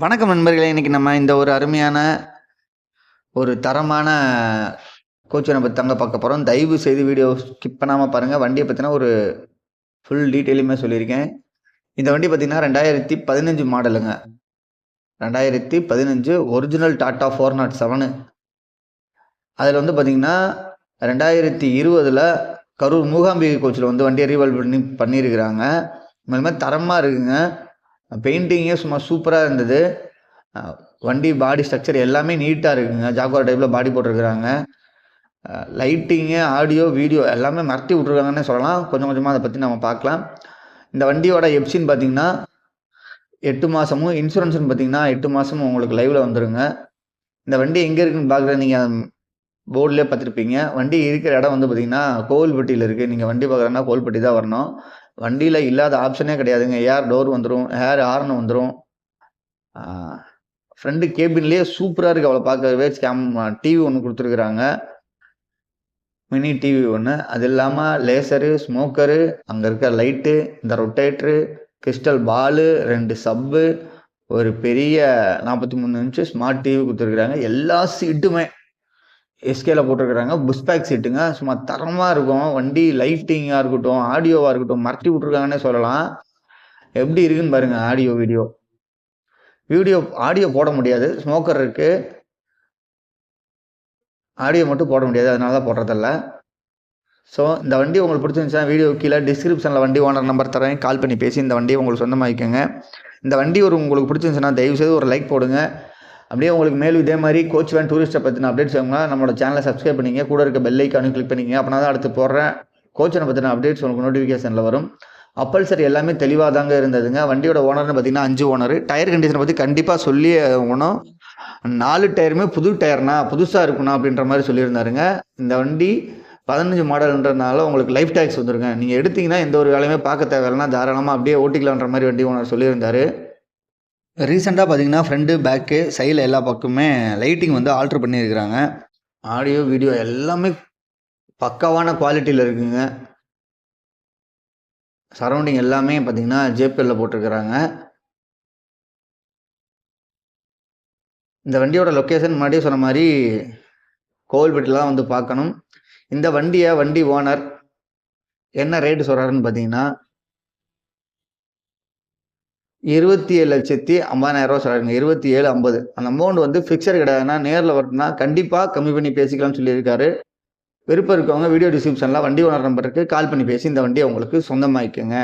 வணக்கம் நண்பர்களே. இன்னைக்கு நம்ம இந்த ஒரு அருமையான ஒரு தரமான கோச்சை நம்ம தங்க பார்க்க போகிறோம் தயவு செய்து வீடியோ ஸ்கிப் பண்ணாமல் பாருங்கள் வண்டியை பற்றினா ஒரு ஃபுல் டீட்டெயிலுமே சொல்லியிருக்கேன். இந்த வண்டி பார்த்தீங்கன்னா ரெண்டாயிரத்தி பதினஞ்சு மாடலுங்க ரெண்டாயிரத்தி பதினஞ்சு original Tata four naught seven அதில் வந்து பார்த்தீங்கன்னா ரெண்டாயிரத்தி இருபதில் கரூர் மூகாம்பிகை கோச்சில் வந்து வண்டியை ரீவால்வ் பண்ணி பண்ணியிருக்கிறாங்க. மேலுமே தரமாக இருக்குங்க. பெயிண்டிங்கே சும்மா சூப்பராக இருந்தது. வண்டி பாடி ஸ்ட்ரக்சர் எல்லாமே நீட்டாக இருக்குங்க. ஜாக்குவார் டைப்பில் பாடி போட்டிருக்கிறாங்க. லைட்டிங்கு ஆடியோ வீடியோ எல்லாமே மறட்டி விட்ருக்காங்கன்னு சொல்லலாம். கொஞ்சம் கொஞ்சமாக அதை பற்றி நம்ம பார்க்கலாம். இந்த வண்டியோட எப்சின்னு பார்த்தீங்கன்னா எட்டு மாதமும் இன்சூரன்ஸ்னு பார்த்தீங்கன்னா எட்டு மாதமும் உங்களுக்கு லைவில் வந்துருங்க. இந்த வண்டி எங்கே இருக்குன்னு பார்க்குற நீங்கள் போர்டிலே பார்த்துருப்பீங்க. வண்டி இருக்கிற இடம் வந்து பார்த்தீங்கன்னா கோவில்பட்டியில் இருக்குது நீங்கள் வண்டி பார்க்குறேன்னா கோவில்பட்டி தான் வரணும். வண்டியில் இல்லாத ஆப்ஷனே கிடையாதுங்க. ஏர் டோர் வந்துடும் ஏர் ஹார்ன் வந்துடும் ஃப்ரண்ட் கேபின்லேயே சூப்பராக இருக்குது அவளை பார்க்கவே கேம் டிவி ஒன்று கொடுத்துருக்குறாங்க. மினி டிவி ஒன்று அது இல்லாமல் லேசரு ஸ்மோக்கரு அங்கே இருக்க லைட்டு இந்த ரொட்டேட்ரு கிறிஸ்டல் பாலு ரெண்டு சப்பு ஒரு பெரிய நாற்பத்தி மூணு இன்ச்சு ஸ்மார்ட் டிவி கொடுத்துருக்குறாங்க. எல்லா சீட்டுமே எஸ்கேல போட்டிருக்கிறாங்க. புஷ் பேக் சீட்டுங்க சும்மா தரமாக இருக்கும். வண்டி லைட்டிங்காக இருக்கட்டும் ஆடியோவாக இருக்கட்டும் மறட்டி விட்ருக்காங்கன்னே சொல்லலாம். எப்படி இருக்குன்னு பாருங்க ஆடியோ வீடியோ வீடியோ ஆடியோ போட முடியாது. ஸ்மோக்கர் இருக்கு. ஆடியோ மட்டும் போட முடியாது. அதனால தான் போடுறதில்ல. ஸோ இந்த வண்டி உங்களுக்கு பிடிச்சிருந்துச்சுன்னா வீடியோ கீழே டிஸ்கிரிப்ஷனில் வண்டி ஓனர் நம்பர் தரேன். கால் பண்ணி பேசி இந்த வண்டியை உங்களுக்கு சொந்தமாக்கிக்கோங்க. இந்த வண்டி ஒரு உங்களுக்கு பிடிச்சிருந்துச்சுன்னா தயவுசெய்து ஒரு லைக் போடுங்க. அப்படியே உங்களுக்கு மேலும் இதே மாதிரி கோச் வேன் டூரிஸ்ட்டை பற்றின அப்டேட்ஸ் வேணும்னா நம்மளோட சேனலை சப்ஸ்கிரைப் பண்ணிங்க கூட இருக்க பெல் ஐக்கானு கிளிக் பண்ணிங்க அப்படின்னா தான் அடுத்து போடுறேன். கோச்சனை பற்றின அப்டேட்ஸ் உங்களுக்கு நோட்டிஃபிகேஷனில் வரும். அப்பல்சர் எல்லாமே தெளிவாக தாங்க இருந்ததுங்க. வண்டியோட ஓனர்னு பார்த்தீங்கன்னா அஞ்சு ஓனர் டயர் கண்டிஷனை பற்றி கண்டிப்பாக சொல்லி ஆகணும். நாலு டயருமே புது டயர்னா புதுசாக இருக்குண்ணா அப்படின்ற மாதிரி சொல்லியிருந்தாருங்க. இந்த வண்டி பதினஞ்சு மாடல்ன்றதுனால உங்களுக்கு லைஃப் டேக்ஸ் வந்துருங்க. நீங்கள் எடுத்தீங்கன்னா எந்த ஒரு வேலையுமே பார்க்க தேவையில்லைன்னா தாராளமாக அப்படியே ஓட்டிக்கலான்ற மாதிரி வண்டி ஓனர் சொல்லியிருந்தாரு. ரீசெண்டாக பார்த்தீங்கன்னா ஃப்ரண்ட்டு பேக்கு சைடில் எல்லா பக்கமே லைட்டிங் வந்து ஆல்ட்ரு பண்ணியிருக்கிறாங்க. ஆடியோ வீடியோ எல்லாமே பக்காவான குவாலிட்டியில் இருக்குங்க. சரௌண்டிங் எல்லாமே பார்த்தீங்கன்னா ஜேபிஎல்ல போட்டிருக்கிறாங்க. இந்த வண்டியோட லொக்கேஷன் முன்னாடியே சொன்ன மாதிரி கோவில்பட்டிலாம் வந்து பார்க்கணும். இந்த வண்டியை வண்டி ஓனர் என்ன ரேட்டு சொல்கிறாருன்னு பார்த்தீங்கன்னா இருபத்தி ஏழு லட்சத்தி ஐம்பதாயிரரூவா சொல்கிறாங்க இருபத்தி ஏழு ஐம்பது. அந்த அமௌண்ட் வந்து ஃபிக்சர் கிடையாதுன்னா நேரில் வரணும்னா கண்டிப்பாக கம்மி பண்ணி பேசிக்கலாம்னு சொல்லியிருக்காரு. விருப்பம் இருக்கவங்க வீடியோ டிஸ்கிரிப்ஷனில் வண்டி ஓனர் நம்பருக்கு கால் பண்ணி பேசி இந்த வண்டியை உங்களுக்கு சொந்தமாக்கிக்கோங்க.